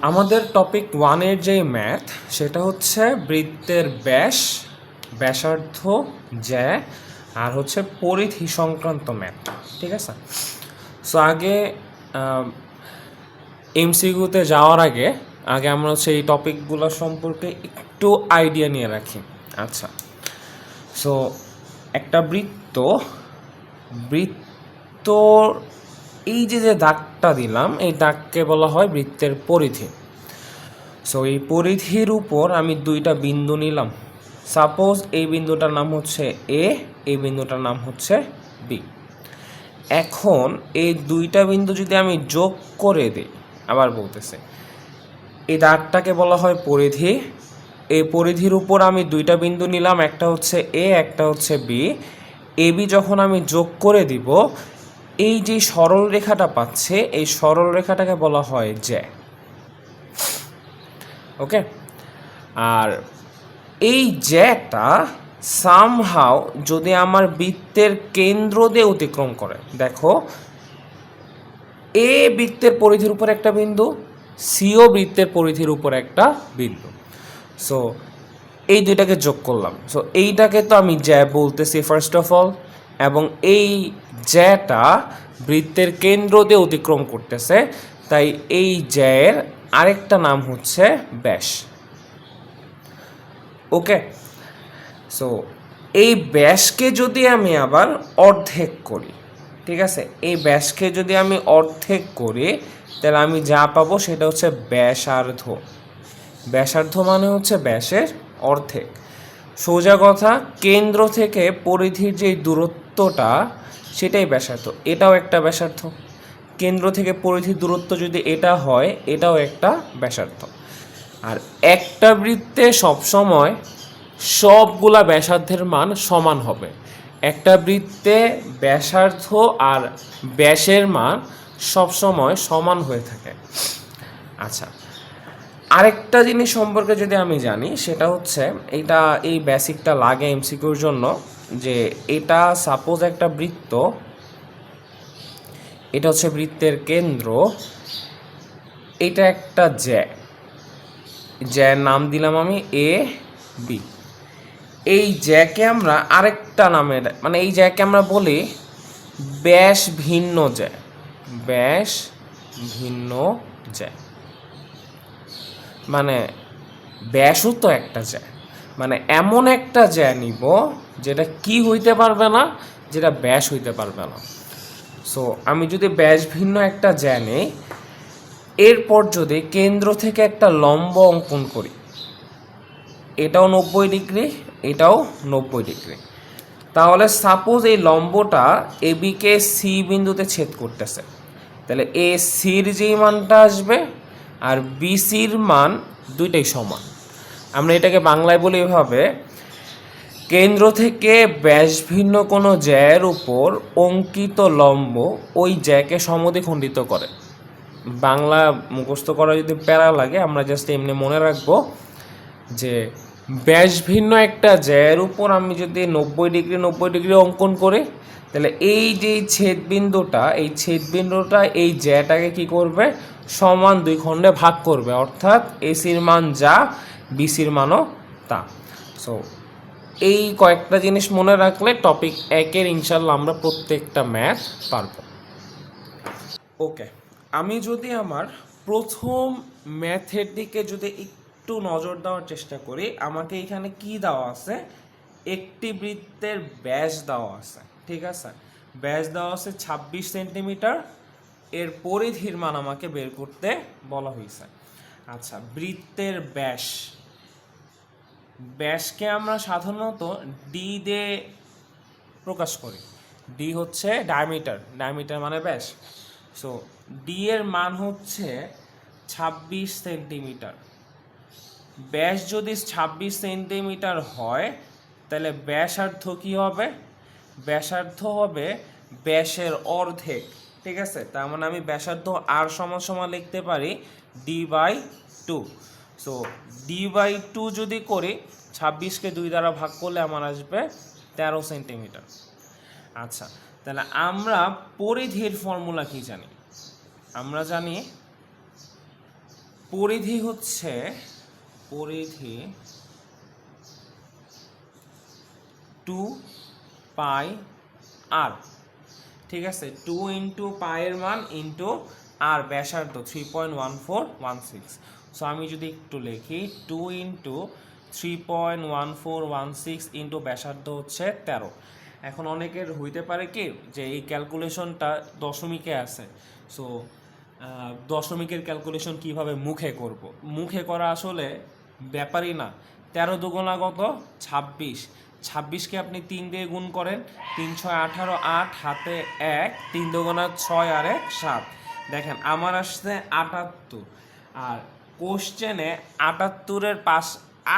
আমাদের টপিক ওয়ানের যে ম্যাথ সেটা হচ্ছে বৃত্তের ব্যাস, ব্যাসার্ধ জ্যা, আর হচ্ছে পরিধি সংক্রান্ত ম্যাথ ঠিক আছে? সো আগে এমসিকিউতে যাওয়ার আগে আগে আমরা হচ্ছে এই টপিকগুলো সম্পর্কে একটু আইডিয়া নিয়ে রাখি। আচ্ছা। সো একটা বৃত্ত বৃত্ত এই যে যে দাগটা দিলাম, এই দাগকে বলা হয় বৃত্তের পরিধি। সো এই পরিধির উপর আমি দুইটা বিন্দু নিলাম। সাপোজ এই বিন্দুটার নাম হচ্ছে এ এই বিন্দুটার নাম হচ্ছে বি এখন এই দুইটা বিন্দু যদি আমি যোগ করে দিই, আবার বলতেছে, এই দাগটাকে বলা হয় পরিধি। এই পরিধির উপর আমি দুইটা বিন্দু নিলাম, একটা হচ্ছে এ একটা হচ্ছে বি এ বি যখন আমি যোগ করে দিব এই যে সরল রেখাটা পাচ্ছে, এই সরল রেখাটাকে বলা হয় জ্যা। ওকে? আর এই জ্যাটা সামহাও যদি আমার বৃত্তের কেন্দ্র দিয়ে অতিক্রম করে, দেখো, এ বৃত্তের পরিধির উপর একটা বিন্দু সিও বৃত্তের পরিধির উপর একটা বিন্দু। সো এই দুইটাকে যোগ করলাম। সো এইটাকে তো আমি জ্যা বলতেছি ফার্স্ট অফ অল এবং এই জ্যাটা বৃত্তের কেন্দ্র দিয়ে অতিক্রম করতেছে। তাই এই জ্যায়ের আরেকটা নাম হচ্ছে ব্যাস। ওকে? সো এই ব্যাসকে যদি আমি আবার অর্ধেক করি, ঠিক আছে? এই ব্যাসকে যদি আমি অর্ধেক করি, তাহলে আমি যা পাবো সেটা হচ্ছে ব্যাসার্ধ। ব্যাসার্ধ মানে হচ্ছে ব্যাসের অর্ধেক। সোজা কথা, কেন্দ্র থেকে পরিধির যে দূরত্বটা, সেটাই ব্যাসার্ধ এটাও একটা ব্যাসার্ধ কেন্দ্র থেকে পরিধির দূরত্ব যদি এটা হয়, এটাও একটা ব্যাসার্ধ আর একটা বৃত্তে সবসময় সবগুলা ব্যাসার্ধের মান সমান হবে। একটা বৃত্তে ব্যাসার্ধ আর ব্যাসের মান সবসময় সমান হয়ে থাকে। আচ্ছা আরেকটা জিনিস সম্পর্কে যদি আমি জানি, সেটা হচ্ছে এটা এই বেসিকটা লাগে এমসিকিউর জন্য, যে এটা সাপোজ একটা বৃত্ত, এটা হচ্ছে বৃত্তের কেন্দ্র, এটা একটা জ্যা, জ্যার নাম দিলাম আমি এ বি এই জ্যাকে আমরা আরেকটা নামে মানে এই জ্যাকে আমরা বলি ব্যাস ভিন্ন জ্যা, ব্যাস ভিন্ন জ্যা। মানে ব্যাসও তো একটা জ্যা। মানে এমন একটা জ্যা নিব যেটা কি হইতে পারবে না, যেটা ব্যাস হইতে পারবে না। সো আমি যদি ব্যাস ভিন্ন একটা জ্যা নেই, এরপর যদি কেন্দ্র থেকে একটা লম্ব অঙ্কন করি, এটাও নব্বই ডিগ্রি, এটাও নব্বই ডিগ্রি। তাহলে সাপোজ এই লম্বটা এবিকে সি বিন্দুতে ছেদ করতেছে। তাহলে এ সির যেই মানটা আসবে আর বিসির মান দুইটাই সমান। আমরা এটাকে বাংলায় বলি এভাবে, কেন্দ্র থেকে ব্যাস ভিন্ন কোনো জ্যায়ের উপর অঙ্কিত লম্ব ওই জ্যাকে সমদ্বিখণ্ডিত করে। বাংলা মুখস্থ করা যদি প্যারা লাগে, আমরা জাস্ট এমনি মনে রাখব যে ব্যাস ভিন্ন একটা জ্যায়ের উপর আমি যদি নব্বই ডিগ্রি নব্বই ডিগ্রি অঙ্কন করি তাহলে এই যে ছেদবিন্দুটা, এই ছেদবিন্দুটা এই জ্যাটাকে কি করবে? সমান দুই খণ্ডে ভাগ করবে। অর্থাৎ এসির মান যা বিসির মানও তা। সো এই কয়েকটা জিনিস মনে রাখলে টপিক একের ইনশাল্লাহ আমরা প্রত্যেকটা ম্যাথ পারব। ওকে আমি যদি আমার প্রথম ম্যাথের দিকে যদি একটু নজর দেওয়ার চেষ্টা করি, আমাকে এখানে কি দেওয়া আছে? একটি বৃত্তের ব্যাস দেওয়া আছে। ঠিক আছে? ব্যাস দেওয়া আছে ছাব্বিশ সেন্টিমিটার। এর পরিধির মান আমাকে বের করতে বলা হয়েছে আচ্ছা বৃত্তের ব্যাস। ব্যাসকে আমরা সাধারণত ডি দিয়ে প্রকাশ করি। ডি হচ্ছে ডায়ামিটার ডায়ামিটার মানে ব্যাস। সো ডি এর মান হচ্ছে ছাব্বিশ সেন্টিমিটার। ব্যাস যদি ছাব্বিশ সেন্টিমিটার হয়, তাহলে ব্যাসার্ধ কি হবে? ব্যাসার্ধ হবে ব্যাসের অর্ধেক, ঠিক আছে? তার মানে আমি ব্যাসার্ধ আর সমান সমান লিখতে পারি d by two so d by two যদি করি ছাব্বিশকে দুই দ্বারা ভাগ করলে আমার আসবে তেরো সেন্টিমিটার। আচ্ছা তাহলে আমরা পরিধির ফর্মুলা কি জানি? আমরা জানি পরিধি হচ্ছে, পরিধি টু পাই আর, ঠিক আছে টু ইন্টু পায়ের মান ইন্টু আর ব্যাসার্ধ three point one four one six so আমি যদি একটু লিখি two into three point one four one six into ব্যাসার্ধ হচ্ছে তেরো। এখন অনেকের হইতে পারে কি যে এই ক্যালকুলেশনটা দশমিকে আছে। সো দশমিকের ক্যালকুলেশন কীভাবে মুখে করব? মুখে করা আসলে ব্যাপারই না। তেরো দুগুণা ছাব্বিশ। ছাব্বিশকে আপনি তিন দিয়ে গুণ করেন। তিন, ছয়, আঠারো, আট, হাতে এক, তিন দুগুণা ছয় আর এক, সাত। দেখেন, আমার আসছে আটাত্তর। আর কোশ্চেনে আটাত্তরের পাশ,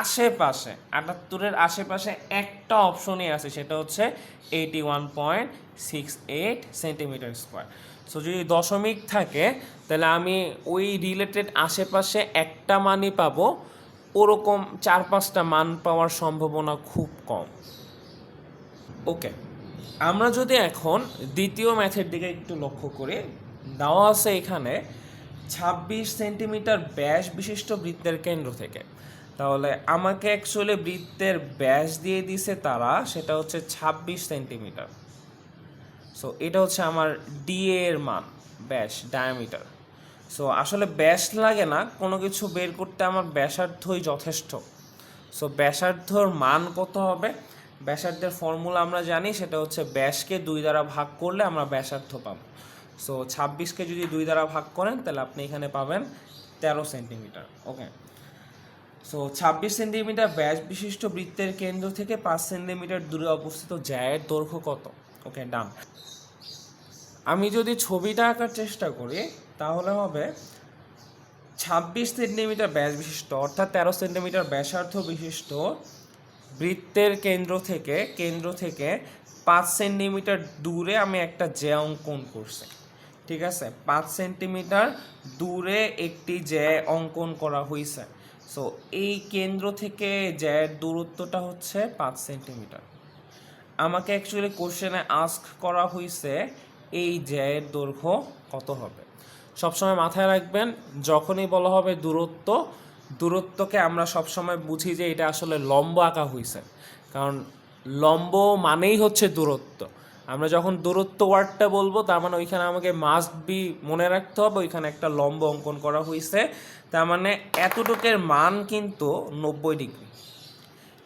আশেপাশে, আটাত্তরের আশেপাশে একটা অপশনই আছে, সেটা হচ্ছে eighty one point six eight centimetre square so যদি দশমিক থাকে, তাহলে আমি ওই রিলেটেড আশেপাশে একটা মানই পাবো। ওরকম চার পাঁচটা মান পাওয়ার সম্ভাবনা খুব কম। ওকে, আমরা যদি এখন দ্বিতীয় ম্যাথের দিকে একটু লক্ষ্য করি, দেওয়া আছে এখানে ছাব্বিশ সেন্টিমিটার ব্যাস বিশিষ্ট বৃত্তের কেন্দ্র থেকে। তাহলে আমাকে অ্যাকচুয়ালি বৃত্তের ব্যাস দিয়ে দিছে তারা, সেটা হচ্ছে ছাব্বিশ সেন্টিমিটার। সো এটা হচ্ছে আমার ডি এর মান, ব্যাস ডায়ামিটার সো আসলে ব্যাস লাগে না, কোনো কিছু বের করতে আমার ব্যাসার্ধই যথেষ্ট। সো ব্যাসার্ধর মান কত হবে? ব্যাসার্ধের ফর্মুলা আমরা জানি, সেটা হচ্ছে ব্যাসকে দুই দ্বারা ভাগ করলে আমরা ব্যাসার্ধ পাবো। সো ছাব্বিশকে যদি দুই দ্বারা ভাগ করেন, তাহলে আপনি এখানে পাবেন তেরো সেন্টিমিটার ওকে সো ছাব্বিশ সেন্টিমিটার ব্যাস বিশিষ্ট বৃত্তের কেন্দ্র থেকে পাঁচ সেন্টিমিটার দূরে অবস্থিত জ্যায়ের দৈর্ঘ্য কত? ওকে ডান আমি যদি ছবিটা আঁকার চেষ্টা করি তাহলে হবে ছাব্বিশ সেন্টিমিটার ব্যাস বিশিষ্ট, অর্থাৎ তেরো সেন্টিমিটার ব্যাসার্ধ বিশিষ্ট বৃত্তের কেন্দ্র থেকে কেন্দ্র থেকে পাঁচ সেন্টিমিটার দূরে আমি একটা জ্যা অঙ্কন করছি। ঠিক আছে? পাঁচ সেন্টিমিটার দূরে একটি জ্যা অঙ্কন করা হয়েছে সো এই কেন্দ্র থেকে জ্যায়ের দূরত্বটা হচ্ছে পাঁচ সেন্টিমিটার। আমাকে অ্যাকচুয়ালি কোশ্চেনে আস্ক করা হয়েছে এই জ্যায়ের দৈর্ঘ্য কত হবে? সবসময় মাথায় রাখবেন, যখনই বলা হবে দূরত্ব, দূরত্বকে আমরা সবসময় বুঝি যে এটা আসলে লম্ব আঁকা হয়েছে কারণ লম্ব মানেই হচ্ছে দূরত্ব। আমরা যখন দূরত্ব ওয়ার্ডটা বলব, তার মানে ওইখানে আমাকে মাস্ট বি মনে রাখতে হবে, ওইখানে একটা লম্ব অঙ্কন করা হয়েছে তার মানে এতটুকের মান কিন্তু নব্বই ডিগ্রি।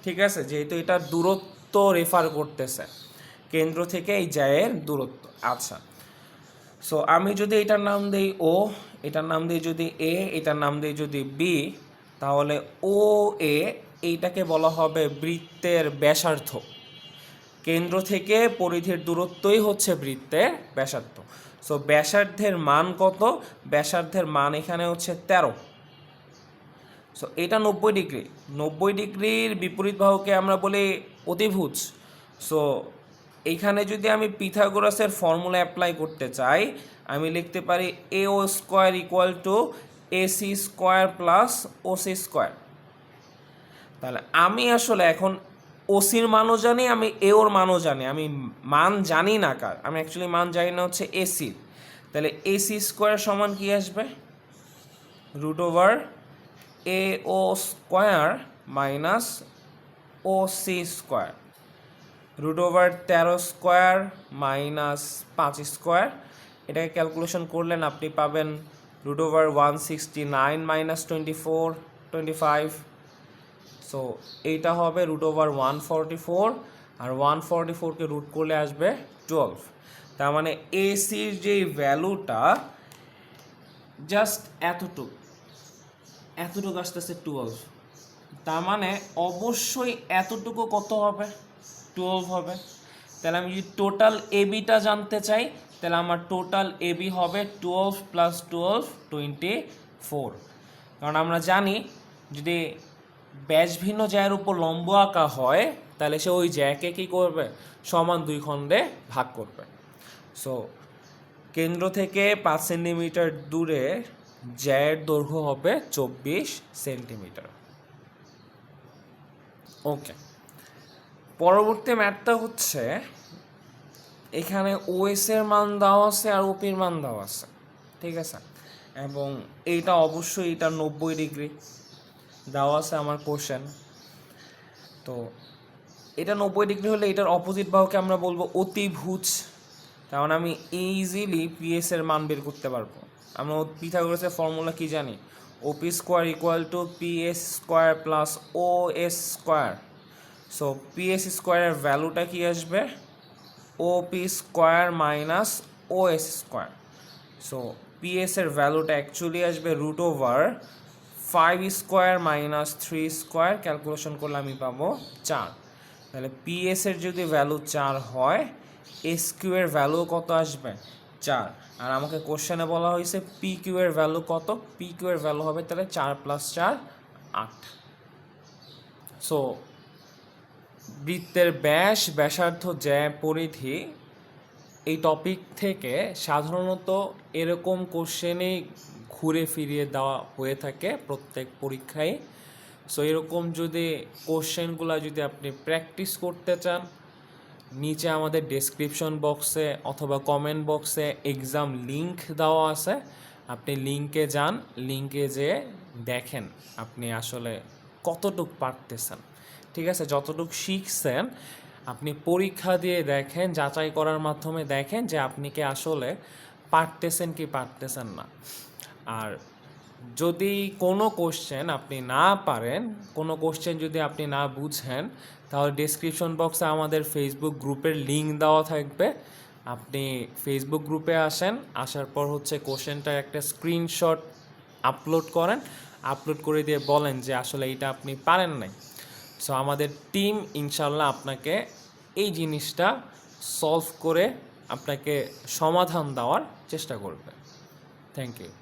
ঠিক আছে? যেহেতু এটা দূরত্ব রেফার করতেছে। কেন্দ্র থেকে এই জায়ের দূরত্ব। আচ্ছা। সো আমি যদি এটার নাম দিই ও এটার নাম দিই যদি এ এটার নাম দিই যদি বি তাহলে ও এ এইটাকে বলা হবে বৃত্তের ব্যাসার্ধ। কেন্দ্র থেকে পরিধির দূরত্বই হচ্ছে বৃত্তের ব্যাসার্ধ। সো ব্যাসার্ধের মান কত? ব্যাসার্ধের মান এখানে হচ্ছে তেরো। সো এটা নব্বই ডিগ্রি। নব্বই ডিগ্রির বিপরীত বাহুকে আমরা বলি অতিভুজ। সো এইখানে যদি আমি পিথাগোরাসের ফর্মুলা অ্যাপ্লাই করতে চাই, আমি লিখতে পারি A O square equal to A C square plus O C square তাহলে আমি আসলে এখন ওসির মানও জানি, আমি এ ওর মানও জানি। আমি মান জানি না কার, আমি অ্যাকচুয়ালি মান জানি না হচ্ছে এসির তাহলে এসি স্কোয়ার সমান কি আসবে? Root over A O square minus O C square root over তেরো স্কোয়ার মাইনাস পাঁচ স্কোয়ার। এটাকে ক্যালকুলেশন করলেন আপনি পাবেন root over one sixty nine minus twenty four, twenty five. So এইটা হবে root over one forty four আর one forty ফোরকে root করলে আসবে টুয়েলভ। তার মানে এসির যে ভ্যালুটা জাস্ট এতটুকু এতটুকু আসতেছে টুয়েলভ। তার মানে অবশ্যই এতটুকু কত হবে? টুয়েলভ হবে। তাহলে আমি যদি টোটাল এবিটা জানতে চাই, তাহলে আমার টোটাল এবি হবে twelve plus twelve twenty four কারণ আমরা জানি, যদি ব্যাস ভিন্ন জ্যায়ের উপর লম্ব আঁকা হয়, তাহলে সে ওই জ্যাকে কী করবে? সমান দুই খণ্ডে ভাগ করবে। সো কেন্দ্র থেকে পাঁচ সেন্টিমিটার দূরে জ্যায়ের দৈর্ঘ্য হবে চব্বিশ সেন্টিমিটার। ওকে পরবর্তী ম্যাথটা হচ্ছে, এখানে ওএস এর মান দেওয়া আছে আর ওপির মান দেওয়া আছে, ঠিক আছে? এবং এইটা অবশ্যই এটা নব্বই ডিগ্রি দেওয়া আছে আমার কোশ্চেন তো এটা নব্বই ডিগ্রি হলে এটার অপোজিট বাহুকে আমরা বলব অতিভুজ কারণ আমি ইজিলি পিএস এর মান বের করতে পারব। আমরা পিথাগোরাসের ফর্মুলা কি জানি? OP square equal to PS square plus O S square so PS স্কোয়ারের ভ্যালুটা কি আসবে? O P square minus O S square so PS এর ভ্যালুটা অ্যাকচুয়ালি আসবে root over five square minus three square calculation করলে আমি পাবো চার. তাহলে পিএস এর যদি ভ্যালু চার হয় এস কিউ ভ্যালু কত আসবে? চার। আর আমাকে কোশ্চেনে বলা হয়েছে পি কিউ ভ্যালু কত? পি কিউ ভ্যালু হবে তাহলে চার প্লাস চার, আট. সো বৃত্তের ব্যাস, ব্যাসার্ধ জ্যা, পরিধি এই টপিক থেকে সাধারণত এরকম কোশ্চেনেই ঘুরে ফিরিয়ে দেওয়া হয়ে থাকে প্রত্যেক পরীক্ষায়। সো এরকম যদি কোশ্চেনগুলো যদি আপনি প্র্যাকটিস করতে চান, নিচে আমাদের ডেসক্রিপশন বক্সে অথবা কমেন্ট বক্সে এক্সাম লিংক দেওয়া আছে। আপনি লিংকে যান লিংকে যেয়ে দেখেন আপনি আসলে কতটুক পারতেছেন। ঠিক আছে? যতটুক শিখছেন, আপনি পরীক্ষা দিয়ে দেখেন, যাচাই করার মাধ্যমে দেখেন যে আপনি কি আসলে পারতেছেন কি পারতেছেন না। আর যদি কোনো কোশ্চেন আপনি না পারেন, কোনো কোশ্চেন যদি আপনি না বুঝেন, তাহলে ডেসক্রিপশন বক্সে আমাদের ফেসবুক গ্রুপের লিঙ্ক দেওয়া থাকবে। আপনি ফেসবুক গ্রুপে আসেন, আসার পর হচ্ছে কোশ্চেনটার একটা স্ক্রিনশট আপলোড করেন। আপলোড করে দিয়ে বলেন যে আসলে এটা আপনি পারেন নাই। সো আমাদের টিম ইনশাল্লাহ আপনাকে এই জিনিসটা সলভ করে আপনাকে সমাধান দেওয়ার চেষ্টা করবে। Thank you